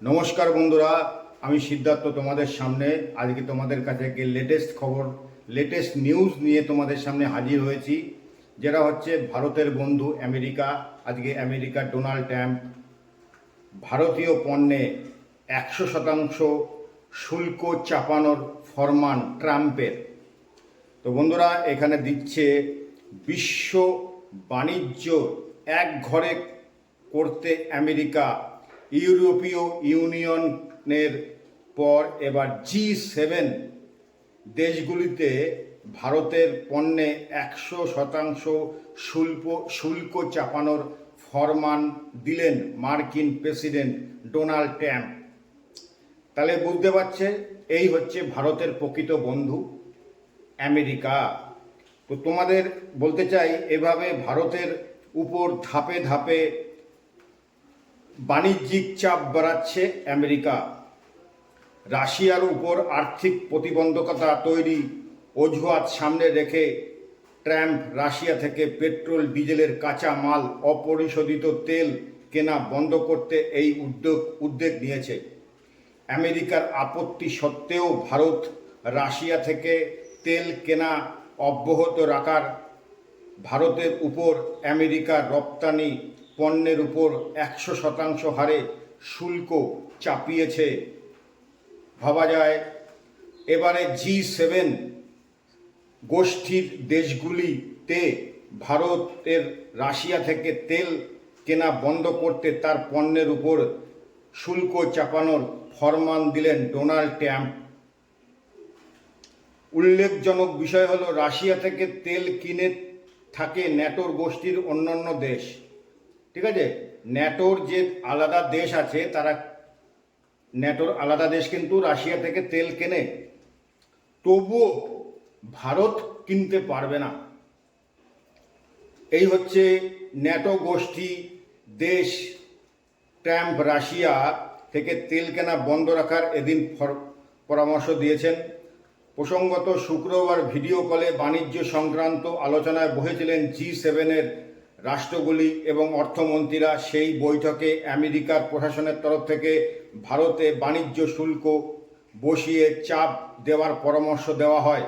নমস্কার বন্ধুরা, আমি সিদ্ধার্থ তোমাদের সামনে। আজকে তোমাদের কাছে একটি লেটেস্ট খবর লেটেস্ট নিউজ নিয়ে তোমাদের সামনে হাজির হয়েছি, যেটা হচ্ছে ভারতের বন্ধু আমেরিকা। আজকে আমেরিকা ডোনাল্ড ট্রাম্প ভারতীয় পণ্যে একশো শতাংশ শুল্ক চাপানোর ফরমান ট্রাম্পের। তো বন্ধুরা, এখানে দিচ্ছে বিশ্ব বাণিজ্য এক ঘরে করতে আমেরিকা ইউরোপীয় ইউনিয়নের পর এবার জি সেভেন দেশগুলিতে ভারতের পণ্যে একশো শতাংশ শুল্ক শুল্ক চাপানোর ফরমান দিলেন মার্কিন প্রেসিডেন্ট ডোনাল্ড ট্রাম্প। তাহলে বুঝতে পারছে, এই হচ্ছে ভারতের প্রকৃত বন্ধু আমেরিকা। তো তোমাদের বলতে চাই, এভাবে ভারতের উপর ধাপে ধাপে বাণিজ্যিক চাপ বাড়াচ্ছে আমেরিকা। রাশিয়ার উপর আর্থিক প্রতিবন্ধকতা তৈরি অজুহাত সামনে রেখে ট্রাম্প রাশিয়া থেকে পেট্রোল, ডিজেলের কাঁচা মাল, অপরিশোধিত তেল কেনা বন্ধ করতে এই উদ্যোগ উদ্যোগ নিয়েছে। আমেরিকার আপত্তি সত্ত্বেও ভারত রাশিয়া থেকে তেল কেনা অব্যাহত রাখার ভারতের উপর আমেরিকার রপ্তানি পণ্যের উপর একশো শতাংশ হারে শুল্ক চাপিয়েছে। ভাবা যায়, এবারে জি সেভেন গোষ্ঠীর দেশগুলিতে ভারতের রাশিয়া থেকে তেল কেনা বন্ধ করতে তার পণ্যের উপর শুল্ক চাপানোর ফরমান দিলেন ডোনাল্ড ট্রাম্প। উল্লেখজনক বিষয় হলো, রাশিয়া থেকে তেল কিনে থাকে ন্যাটোর গোষ্ঠীর অন্যান্য দেশ। ঠিক আছে? ন্যাটোর যে আলাদা দেশ আছে, তারা ন্যাটোর আলাদা দেশ কিন্তু রাশিয়া থেকে তেল কেনে। তবুও ভারত কিনতে পারবে না। এই হচ্ছে ন্যাটো গোষ্ঠী দেশ ট্রাম্প রাশিয়া থেকে তেল কেনা বন্ধ রাখার এদিন পরামর্শ দিয়েছেন। প্রসঙ্গত শুক্রবার ভিডিও কলে বাণিজ্য সংক্রান্ত আলোচনায় বসেছিলেন জি সেভেনের রাষ্ট্রগুলি এবং অর্থমন্ত্রীরা সেই বৈঠকে আমেরিকার প্রশাসনের তরফ থেকে ভারতে বাণিজ্য শুল্ক বসিয়ে চাপ দেওয়ার পরামর্শ দেওয়া হয়।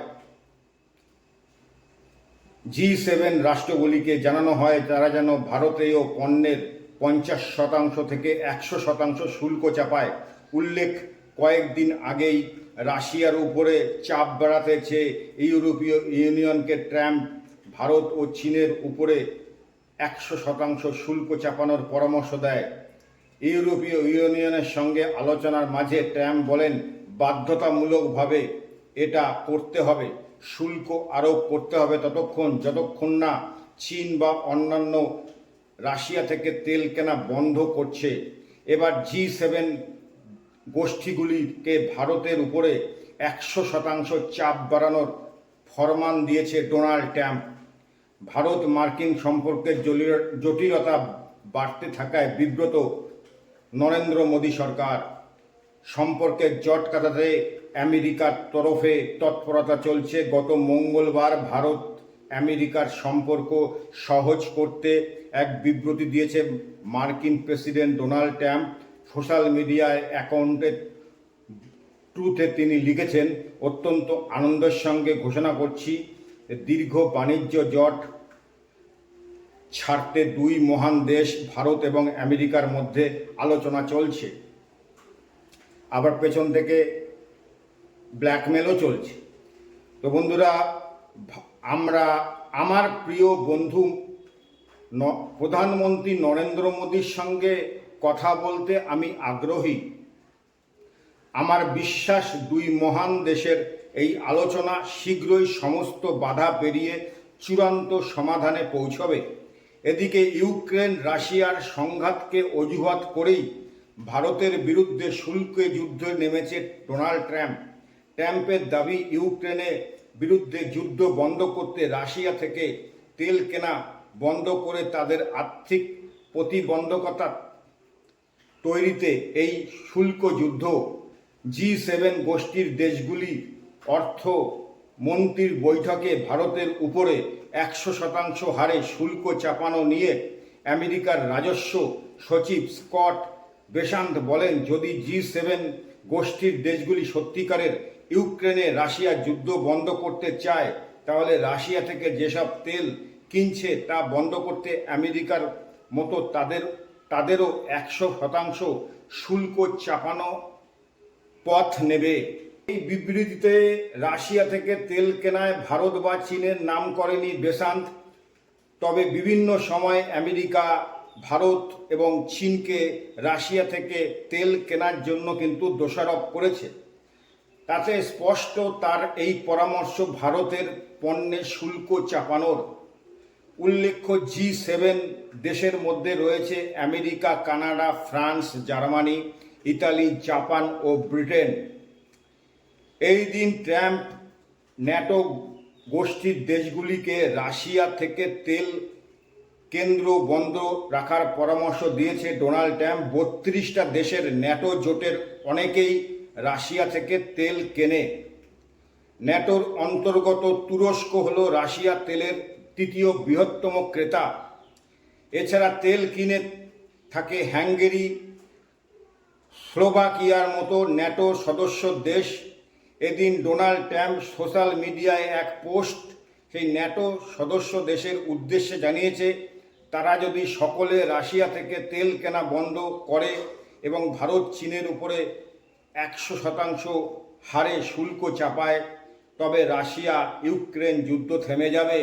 জি সেভেন রাষ্ট্রগুলিকে জানানো হয়, তারা যেন ভারতীয় পণ্যের পঞ্চাশ শতাংশ থেকে একশো শতাংশ শুল্ক চাপায়। উল্লেখ কয়েকদিন আগেই রাশিয়ার উপরে চাপ বাড়াতেছে ইউরোপীয় ইউনিয়নকে ট্রাম্প, ভারত ও চীনের উপরে একশো শতাংশ শুল্ক চাপানোর পরামর্শ দেয়। ইউরোপীয় ইউনিয়নের সঙ্গে আলোচনার মাঝে ট্রাম্প বলেন, বাধ্যতামূলকভাবে এটা করতে হবে, শুল্ক আরোপ করতে হবে ততক্ষণ, যতক্ষণ না চীন বা অন্যান্য রাশিয়া থেকে তেল কেনা বন্ধ করছে। এবার জি সেভেন গোষ্ঠীগুলিকে ভারতের উপরে একশো শতাংশ চাপ বাড়ানোর ফরমান দিয়েছে ডোনাল্ড ট্রাম্প। ভারত মার্কিন সম্পর্কের জটিলতা বাড়তে থাকায় বিব্রত নরেন্দ্র মোদী সরকার। সম্পর্কের জট কাটাতে আমেরিকার তরফে তৎপরতা চলছে। গত মঙ্গলবার ভারত আমেরিকার সম্পর্ক সহজ করতে এক বিবৃতি দিয়েছে মার্কিন প্রেসিডেন্ট ডোনাল্ড ট্রাম্প। সোশ্যাল মিডিয়ায় অ্যাকাউন্টে ট্রুথে তিনি লিখেছেন, অত্যন্ত আনন্দের সঙ্গে ঘোষণা করছি দীর্ঘ বাণিজ্য জট ছাড়তে দুই মহান দেশ, ভারত এবং আমেরিকার মধ্যে আলোচনা চলছে। আবার পেছন থেকে ব্ল্যাকমেলও চলছে। তো বন্ধুরা আমরা, আমার প্রিয় বন্ধু প্রধানমন্ত্রী নরেন্দ্র মোদীর সঙ্গে কথা বলতে আমি আগ্রহী। আমার বিশ্বাস দুই মহান দেশের এই আলোচনা শীঘ্রই সমস্ত বাধা পেরিয়ে চূড়ান্ত সমাধানে পৌঁছবে। এদিকে ইউক্রেন রাশিয়ার সংঘাতকে অজুহাত করেই ভারতের বিরুদ্ধে শুল্কে যুদ্ধে নেমেছে ডোনাল্ড ট্রাম্প। ট্রাম্পের দাবি ইউক্রেনের বিরুদ্ধে যুদ্ধ বন্ধ করতে রাশিয়া থেকে তেল কেনা বন্ধ করে তাদের আর্থিক প্রতিবন্ধকতা তৈরিতে এই শুল্ক যুদ্ধ জি সেভেন গোষ্ঠীর দেশগুলি অর্থ মন্ত্রীর বৈঠকে ভারতের উপরে একশো শতাংশ হারে শুল্ক চাপানো নিয়ে আমেরিকার রাজস্ব সচিব স্কট বেশান্ত বলেন, যদি জি সেভেন গোষ্ঠীর দেশগুলি সত্যিকারের ইউক্রেনে রাশিয়া যুদ্ধ বন্ধ করতে চায়, তাহলে রাশিয়া থেকে যেসব তেল কিনছে তা বন্ধ করতে আমেরিকার মতো তাদের, তাদেরও একশো শতাংশ শুল্ক চাপানো পথ নেবে। এই বিবৃতিতে রাশিয়া থেকে তেল কেনায় ভারত বা চীনের নাম করেনি বেসান্ত। তবে বিভিন্ন সময় আমেরিকা, ভারত এবং চীনকে রাশিয়া থেকে তেল কেনার জন্য কিন্তু দোষারোপ করেছে। তাতে স্পষ্ট তার এই পরামর্শ ভারতের পণ্যে শুল্ক চাপানোর। উল্লেখ্য, জি সেভেন দেশের মধ্যে রয়েছে America, Canada, France, Germany, Italy, Japan ও ব্রিটেন। এই দিন ট্রাম্প ন্যাটো গোষ্ঠীর দেশগুলিকে রাশিয়া থেকে তেল কেন্দ্র বন্ধ রাখার পরামর্শ দিয়েছে ডোনাল্ড ট্রাম্প। বত্রিশটা দেশের ন্যাটো জোটের অনেকেই রাশিয়া থেকে তেল কেনে। ন্যাটোর অন্তর্গত তুরস্ক হল রাশিয়া তেলের তৃতীয় বৃহত্তম ক্রেতা। এছাড়া তেল কিনে থাকে হ্যাঙ্গেরি স্লোভাকিয়ার মতো ন্যাটো সদস্য দেশ। এদিন ডোনাল্ড ট্রাম্প সোশ্যাল মিডিয়ায় এক পোস্ট সেই ন্যাটো সদস্য দেশের উদ্দেশ্যে জানিয়েছে, তারা যদি সকলে রাশিয়া থেকে তেল কেনা বন্ধ করে এবং ভারত চীনের উপরে একশো শতাংশ হারে শুল্ক চাপায়, তবে রাশিয়া ইউক্রেন যুদ্ধ থেমে যাবে।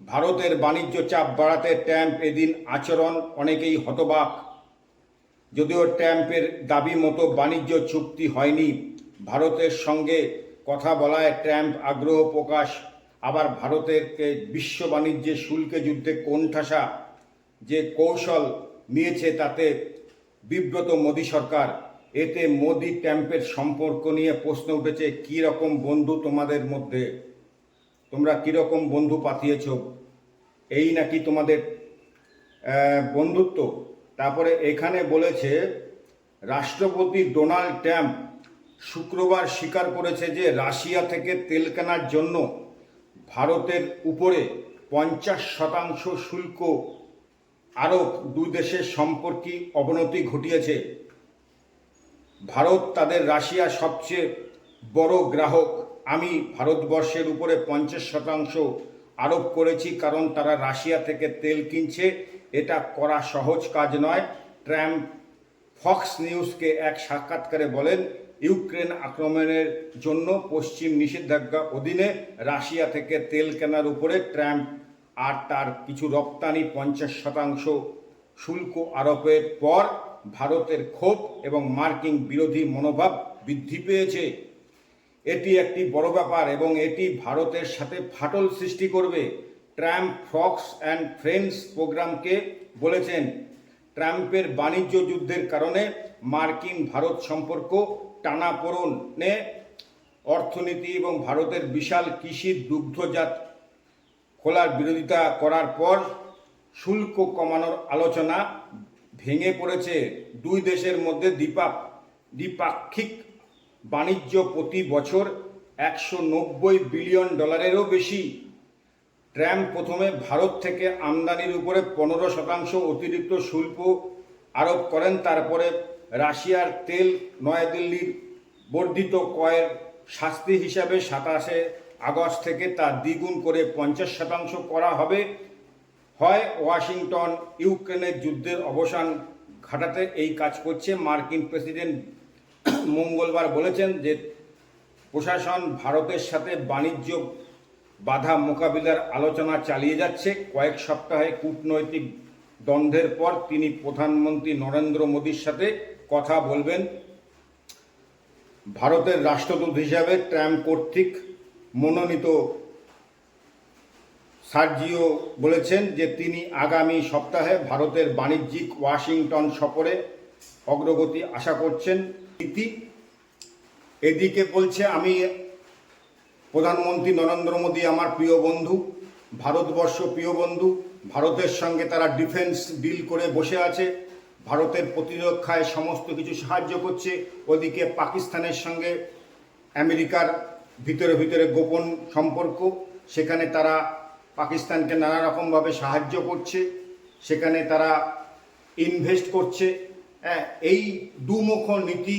ভারতের বাণিজ্য চাপ বাড়াতে ট্যাম্প এদিন আচরণ অনেকেই হতবাক। যদিও ট্যাম্পের দাবি মতো বাণিজ্য চুক্তি হয়নি ভারতের সঙ্গে কথা বলায় ট্রাম্প আগ্রহ প্রকাশ, আবার ভারতেরকে বিশ্ব বাণিজ্যে শুল্কে যুদ্ধে কোণঠাসা যে কৌশল নিয়েছে তাতে বিব্রত মোদী সরকার। এতে মোদি ট্যাম্পের সম্পর্ক নিয়ে প্রশ্ন উঠেছে, কী রকম বন্ধু তোমাদের মধ্যে? তোমরা কীরকম বন্ধু পাঠিয়েছ? এই নাকি তোমাদের বন্ধুত্ব? তারপরে এখানে বলেছে, রাষ্ট্রপতি ডোনাল্ড ট্রাম্প শুক্রবার স্বীকার করেছে যে রাশিয়া থেকে তেল কেনার জন্য ভারতের উপরে পঞ্চাশ শতাংশ শুল্ক আরোপ দুই দেশের সম্পর্কে অবনতি ঘটিয়েছে। ভারত তাদের রাশিয়া সবচেয়ে বড় গ্রাহক। আমি ভারতবর্ষের উপরে পঞ্চাশ শতাংশ আরোপ করেছি কারণ তারা রাশিয়া থেকে তেল কিনছে। এটা করা সহজ কাজ নয়। ট্র্যাম্প ফক্স নিউজকে এক সাক্ষাৎকারে বলেন ইউক্রেন আক্রমণের জন্য পশ্চিম নিষেধাজ্ঞা অধীনে রাশিয়া থেকে তেল কেনার উপরে ট্রাম্প আর তার কিছু রপ্তানি পঞ্চাশ শতাংশ শুল্ক আরোপের পর ভারতের ক্ষোভ এবং মার্কিন বিরোধী মনোভাব বৃদ্ধি পেয়েছে। এটি একটি বড় ব্যাপার এবং এটি ভারতের সাথে ফাটল সৃষ্টি করবে, ট্রাম্প ফক্স অ্যান্ড ফ্রেন্ডস প্রোগ্রামকে বলেছেন। ট্রাম্পের বাণিজ্য যুদ্ধের কারণে মার্কিন ভারত সম্পর্ক টানাপোড়নে অর্থনীতি এবং ভারতের বিশাল কৃষি দুগ্ধজাত খোলার বিরোধিতা করার পর শুল্ক কমানোর আলোচনা ভেঙে পড়েছে। দুই দেশের মধ্যে দ্বিপাক দ্বিপাক্ষিক বাণিজ্য প্রতি বছর একশো নব্বই বিলিয়ন ডলারেরও বেশি। ট্রাম্প প্রথমে ভারত থেকে আমদানির উপরে পনেরো শতাংশ অতিরিক্ত শুল্ক আরোপ করেন, তারপরে রাশিয়ার তেল নয়াদিল্লির বর্ধিত কয়ের শাস্তি হিসাবে সাতাশে আগস্ট থেকে তা দ্বিগুণ করে পঞ্চাশ শতাংশ করা হবে। হয় ওয়াশিংটন, ইউক্রেনের যুদ্ধের অবসান ঘটাতে এই কাজ করছে। মার্কিন প্রেসিডেন্ট মঙ্গলবার বলেছেন যে প্রশাসন ভারতের সাথে বাণিজ্য বাধা মোকাবিলার আলোচনা চালিয়ে যাচ্ছে। কয়েক সপ্তাহে কূটনৈতিক দ্বন্দ্বের পর তিনি প্রধানমন্ত্রী নরেন্দ্র মোদীর সাথে কথা বলবেন। ভারতের রাষ্ট্রদূত হিসাবে ট্রাম্প কর্তৃক মনোনীত সার্জিও বলেছেন যে তিনি আগামী সপ্তাহে ভারতের বাণিজ্যিক ওয়াশিংটন সফরে অগ্রগতি আশা করছেন। ইতি এদিকে বলছে, আমি প্রধানমন্ত্রী নরেন্দ্র মোদী আমার প্রিয় বন্ধু, ভারতবর্ষ প্রিয় বন্ধু, ভারতের সঙ্গে তারা ডিফেন্স ডিল করে বসে আছে। ভারতের প্রতিরক্ষায় সমস্ত কিছু সাহায্য করছে। ওদিকে পাকিস্তানের সঙ্গে আমেরিকার ভিতরে ভিতরে গোপন সম্পর্ক, সেখানে তারা পাকিস্তানকে নানা রকমভাবে সাহায্য করছে, সেখানে তারা ইনভেস্ট করছে। হ্যাঁ এই দুমুখ নীতি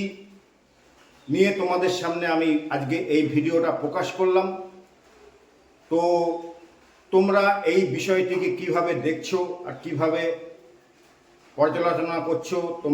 নিয়ে তোমাদের সামনে আমি আজকে এই ভিডিওটা প্রকাশ করলাম। তো তোমরা এই বিষয়টিকে কীভাবে দেখছ আর কীভাবে পর্যালোচনা করছ তোমরা